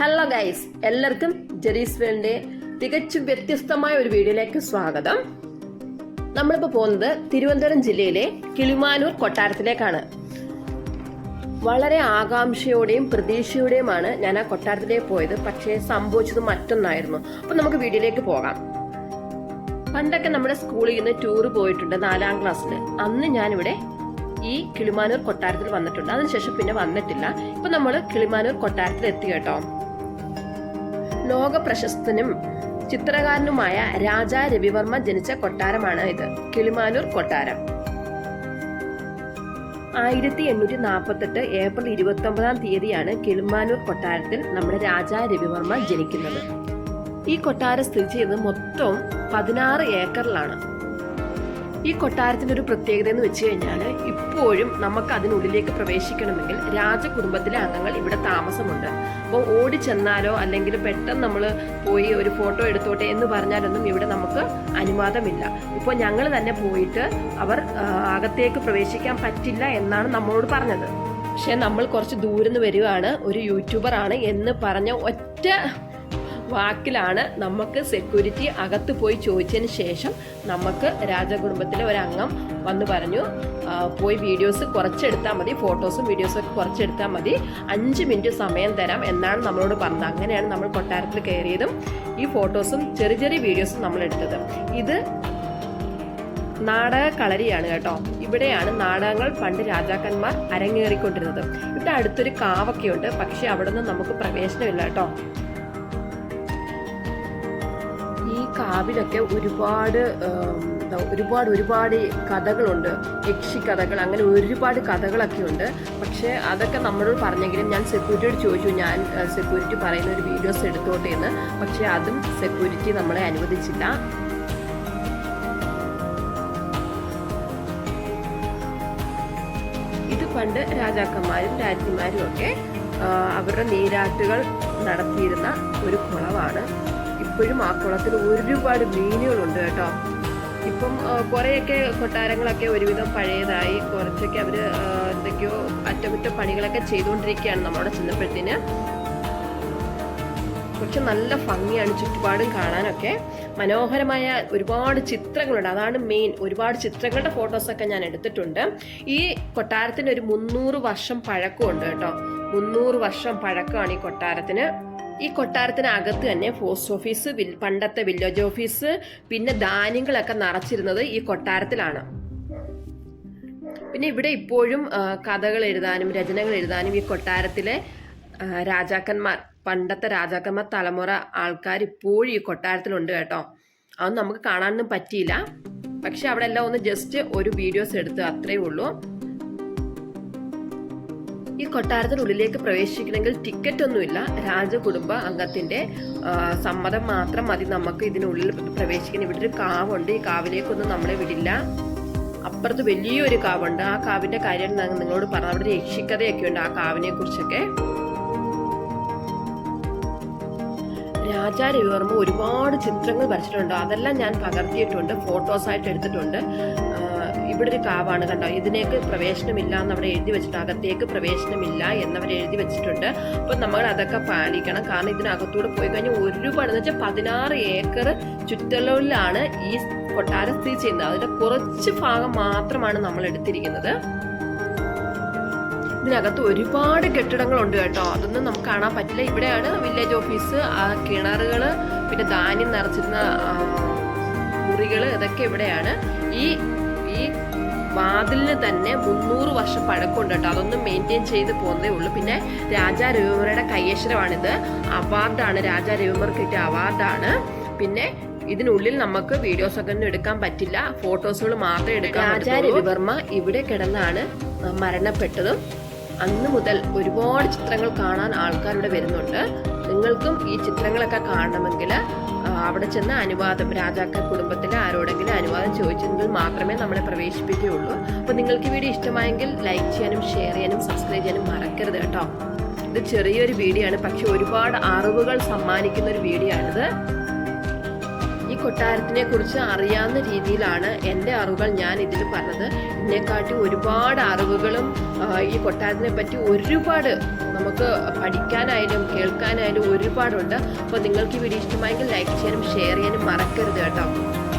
Hello guys എല്ലാവർക്കും Jerry's തികച്ചും വ്യത്യസ്തമായ ഒരു വീഡിയോയിലേക്ക് സ്വാഗതം. നമ്മളിപ്പോൾ പോകുന്നത് തിരുവനന്തപുരം ജില്ലയിലെ കിളിമാനൂർ കൊട്ടാരത്തിലേക്കാണ്. വളരെ ആകാംക്ഷയോടെയും പ്രതീക്ഷയോടെയുമാണ് ഞാൻ ആ കൊട്ടാരത്തിലേക്ക് പോയത്. പക്ഷേ സംഭവിച്ചത് മറ്റൊന്നായിരുന്നു. അപ്പൊ നമുക്ക് വീഡിയോയിലേക്ക് പോകാം. പണ്ടൊക്കെ നമ്മുടെ സ്കൂളിൽ നിന്ന് ടൂർ പോയിട്ടുണ്ട് നാലാം ക്ലാസ്സിൽ അന്ന് ഞാനിവിടെ ഈ കിളിമാനൂർ കൊട്ടാരത്തിൽ വന്നിട്ടുണ്ട്. അതിനുശേഷം പിന്നെ വന്നിട്ടില്ല. ഇപ്പൊ നമ്മൾ കിളിമാനൂർ കൊട്ടാരത്തിൽ എത്തി കേട്ടോ. ലോക പ്രശസ്തനും ചിത്രകാരനുമായ രാജാ രവിവർമ്മ ജനിച്ച കൊട്ടാരമാണ് ഇത്. കിളിമാനൂർ കൊട്ടാരം. ആയിരത്തി എണ്ണൂറ്റി നാൽപ്പത്തെട്ട് ഏപ്രിൽ ഇരുപത്തി ഒമ്പതാം തീയതിയാണ് കിളിമാനൂർ കൊട്ടാരത്തിൽ നമ്മുടെ രാജാ രവിവർമ്മ ജനിക്കുന്നത്. ഈ കൊട്ടാരം സ്ഥിതി ചെയ്യുന്നത് മൊത്തം പതിനാറ് ഏക്കറിലാണ്. ഈ കൊട്ടാരത്തിന്റെ ഒരു പ്രത്യേകത എന്ന് വെച്ച് കഴിഞ്ഞാൽ ഇപ്പോഴും നമുക്ക് അതിനുള്ളിലേക്ക് പ്രവേശിക്കണമെങ്കിൽ രാജകുടുംബത്തിലെ അംഗങ്ങൾ ഇവിടെ താമസമുണ്ട്. അപ്പോൾ ഓടി ചെന്നാലോ അല്ലെങ്കിൽ പെട്ടെന്ന് നമ്മൾ പോയി ഒരു ഫോട്ടോ എടുത്തോട്ടെ എന്ന് പറഞ്ഞാലൊന്നും ഇവിടെ നമുക്ക് അനുവാദമില്ല. ഇപ്പോൾ ഞങ്ങൾ തന്നെ പോയിട്ട് അവർ അകത്തേക്ക് പ്രവേശിക്കാൻ പറ്റില്ല എന്നാണ് നമ്മളോട് പറഞ്ഞത്. പക്ഷെ നമ്മൾ കുറച്ച് ദൂരം നിന്ന് വരികയാണ്. ഒരു യൂട്യൂബർ ആണ് എന്ന് പറഞ്ഞ ഒറ്റ വാക്കിലാണ് നമുക്ക് സെക്യൂരിറ്റി അകത്ത് പോയി ചോദിച്ചതിന് ശേഷം നമുക്ക് രാജകുടുംബത്തിലെ ഒരു അംഗം വന്ന് പറഞ്ഞു. പോയി വീഡിയോസ് കുറച്ചെടുത്താൽ മതി ഫോട്ടോസും വീഡിയോസും ഒക്കെ കുറച്ചെടുത്താൽ മതി. അഞ്ച് മിനിറ്റ് സമയം തരാം എന്നാണ് നമ്മളോട് പറഞ്ഞത്. അങ്ങനെയാണ് നമ്മൾ കൊട്ടാരത്തിൽ കയറിയതും ഈ ഫോട്ടോസും ചെറിയ ചെറിയ വീഡിയോസും നമ്മൾ എടുത്തത്. ഇത് നാടക കളരിയാണ് കേട്ടോ. ഇവിടെയാണ് നാടകങ്ങൾ പണ്ട് രാജാക്കന്മാർ അരങ്ങേറിക്കൊണ്ടിരുന്നത്. ഇവിടെ അടുത്തൊരു കാവൊക്കെ ഉണ്ട് പക്ഷെ അവിടെ നിന്ന് നമുക്ക് പ്രവേശനമില്ല കേട്ടോ. ഈ കാവിലൊക്കെ ഒരുപാട് ഒരുപാട് ഒരുപാട് കഥകളുണ്ട്. യക്ഷി കഥകൾ അങ്ങനെ ഒരുപാട് കഥകളൊക്കെ ഉണ്ട്. പക്ഷേ അതൊക്കെ നമ്മളോട് പറഞ്ഞെങ്കിലും ഞാൻ സെക്യൂരിറ്റിയോട് ചോദിച്ചു. ഞാൻ സെക്യൂരിറ്റി പറയുന്ന ഒരു വീഡിയോസ് എടുത്തോട്ടെ എന്ന്. പക്ഷേ അതും സെക്യൂരിറ്റി നമ്മളെ അനുവദിച്ചില്ല. ഇത് പണ്ട് രാജാക്കന്മാരും രാജ്ഞിമാരും ഒക്കെ അവരുടെ നീരാട്ടുകൾ നടത്തിയിരുന്ന ഒരു കുളമാണ് ഇപ്പോഴും ആ കുളത്തിൽ ഒരുപാട് മീനുകളുണ്ട് കേട്ടോ. ഇപ്പം കുറേയൊക്കെ കൊട്ടാരങ്ങളൊക്കെ ഒരുവിധം പഴയതായി. കുറച്ചൊക്കെ അവർ എന്തൊക്കെയോ അറ്റകുറ്റപ്പണികളൊക്കെ ചെയ്തുകൊണ്ടിരിക്കുകയാണ് നമ്മളവിടെ ചെന്നപ്പോഴത്തേന്. പക്ഷെ നല്ല ഭംഗിയാണ് ചുറ്റുപാടും കാണാനൊക്കെ. മനോഹരമായ ഒരുപാട് ചിത്രങ്ങളുണ്ട്. അതാണ് മെയിൻ ഒരുപാട് ചിത്രങ്ങളുടെ ഫോട്ടോസൊക്കെ ഞാൻ എടുത്തിട്ടുണ്ട്. ഈ കൊട്ടാരത്തിന് ഒരു മുന്നൂറ് വർഷം പഴക്കമുണ്ട് കേട്ടോ. മുന്നൂറ് വർഷം പഴക്കമാണ് ഈ കൊട്ടാരത്തിന്. ഈ കൊട്ടാരത്തിനകത്ത് തന്നെ പോസ്റ്റ് ഓഫീസ് പണ്ടത്തെ വില്ലേജ് ഓഫീസ് പിന്നെ ധാന്യങ്ങളൊക്കെ നിറച്ചിരുന്നത് ഈ കൊട്ടാരത്തിലാണ്. പിന്നെ ഇവിടെ ഇപ്പോഴും കഥകൾ എഴുതാനും രചനകൾ എഴുതാനും ഈ കൊട്ടാരത്തിലെ രാജാക്കന്മാർ പണ്ടത്തെ രാജാക്കന്മാർ തലമുറ ആൾക്കാർ ഇപ്പോഴും ഈ കൊട്ടാരത്തിലുണ്ട് കേട്ടോ. അതൊന്നും നമുക്ക് കാണാനൊന്നും പറ്റിയില്ല. പക്ഷെ അവിടെ എല്ലാം ഒന്ന് ജസ്റ്റ് ഒരു വീഡിയോസ് എടുത്ത് അത്രയേ ഉള്ളൂ. ഈ കൊട്ടാരത്തിനുള്ളിലേക്ക് പ്രവേശിക്കണമെങ്കിൽ ടിക്കറ്റ് ഒന്നുമില്ല. രാജകുടുംബ അംഗത്തിന്റെ സമ്മതം മാത്രം മതി നമുക്ക് ഇതിനുള്ളിൽ പ്രവേശിക്കാൻ. ഇവിടെ ഒരു കാവുണ്ട്. ഈ കാവിലേക്കൊന്നും നമ്മളെ വിടില്ല. അപ്പുറത്ത് വലിയൊരു കാവുണ്ട്. ആ കാവിന്റെ കാര്യം നിങ്ങളോട് പറഞ്ഞു അവിടെ രക്ഷിക്കഥയൊക്കെ ഉണ്ട് ആ കാവിനെ കുറിച്ചൊക്കെ. രാജാ രവിവർമ്മ ഒരുപാട് ചിത്രങ്ങൾ വരച്ചിട്ടുണ്ട്. അതെല്ലാം ഞാൻ പകർത്തിയിട്ടുണ്ട് ഫോട്ടോസായിട്ട് എടുത്തിട്ടുണ്ട്. ഇവിടെ ഒരു കാവാണ് കണ്ടോ? ഇതിനേക്ക് പ്രവേശനമില്ല എന്ന് അവിടെ എഴുതി വെച്ചിട്ട് അകത്തേക്ക് പ്രവേശനമില്ല എന്നവർ എഴുതി വെച്ചിട്ടുണ്ട്. അപ്പം നമ്മൾ അതൊക്കെ പാലിക്കണം. കാരണം ഇതിനകത്തൂടെ പോയി കഴിഞ്ഞാൽ ഒരുപാട് എന്ന് വെച്ചാൽ പതിനാറ് ഏക്കർ ചുറ്റളവിലാണ് ഈ കൊട്ടാരം സ്ഥിതി ചെയ്യുന്നത്. അതിന്റെ കുറച്ച് ഭാഗം മാത്രമാണ് നമ്മൾ എടുത്തിരിക്കുന്നത്. ഇതിനകത്ത് ഒരുപാട് കെട്ടിടങ്ങളുണ്ട് കേട്ടോ. അതൊന്നും നമുക്ക് കാണാൻ പറ്റില്ല. ഇവിടെയാണ് വില്ലേജ് ഓഫീസ് ആ കിണറുകൾ പിന്നെ ധാന്യം നിറച്ചിരുന്ന മുറികൾ ഇതൊക്കെ ഇവിടെയാണ്. ഈ വാതിലിന് തന്നെ മുന്നൂറ് വർഷം പഴക്കമുണ്ട് കേട്ടോ. അതൊന്നും മെയിന്റെയിൻ ചെയ്ത് പോകുന്നേ ഉള്ളൂ. പിന്നെ രാജാ രവിവർമ്മയുടെ കയ്യക്ഷരമാണിത് അവാർഡാണ് രാജാ രവിവർമ്മ കിട്ടിയ അവാർഡാണ്. പിന്നെ ഇതിനുള്ളിൽ നമുക്ക് വീഡിയോസ് ഒക്കെ ഒന്നും എടുക്കാൻ പറ്റില്ല. ഫോട്ടോസുകൾ മാത്രമേ എടുക്കാൻ രാജാ രവിവർമ്മ ഇവിടെ കിടന്നാണ് മരണപ്പെട്ടതും അന്ന് മുതൽ ഒരുപാട് ചിത്രങ്ങൾ കാണാൻ ആൾക്കാരിവിടെ വരുന്നുണ്ട്. നിങ്ങൾക്കും ഈ ചിത്രങ്ങളൊക്കെ കാണണമെങ്കിൽ അവിടെ ചെന്ന് അനുവാദം രാജാക്ക കുടുംബത്തിലെ ആരോടെങ്കിലും അനുവാദം ചോദിച്ചെങ്കിൽ മാത്രമേ നമ്മളെ പ്രവേശിപ്പിക്കുകയുള്ളൂ. അപ്പോൾ നിങ്ങൾക്ക് വീഡിയോ ഇഷ്ടമായെങ്കിൽ ലൈക്ക് ചെയ്യാനും ഷെയർ ചെയ്യാനും സബ്സ്ക്രൈബ് ചെയ്യാനും മറക്കരുത് കേട്ടോ. ഇത് ചെറിയൊരു വീഡിയോ ആണ് പക്ഷെ ഒരുപാട് അറിവുകൾ സമ്മാനിക്കുന്ന ഒരു വീഡിയോ ആണിത്. ഈ കൊട്ടാരത്തിനെ കുറിച്ച് അറിയാവുന്ന രീതിയിലാണ് എന്റെ അറിവുകൾ ഞാൻ ഇതിൽ പറഞ്ഞത്. ഇതിനെക്കാട്ടി ഒരുപാട് അറിവുകളും ഈ കൊട്ടാരത്തിനെ പറ്റി ഒരുപാട് നമുക്ക് പഠിക്കാനായാലും കേൾക്കാനായാലും ഒരുപാടുണ്ട്. അപ്പോൾ നിങ്ങൾക്ക് ഈ വീഡിയോ ഇഷ്ടമായെങ്കിൽ ലൈക്ക് ചെയ്യാനും ഷെയർ ചെയ്യാനും മറക്കരുത് കേട്ടോ.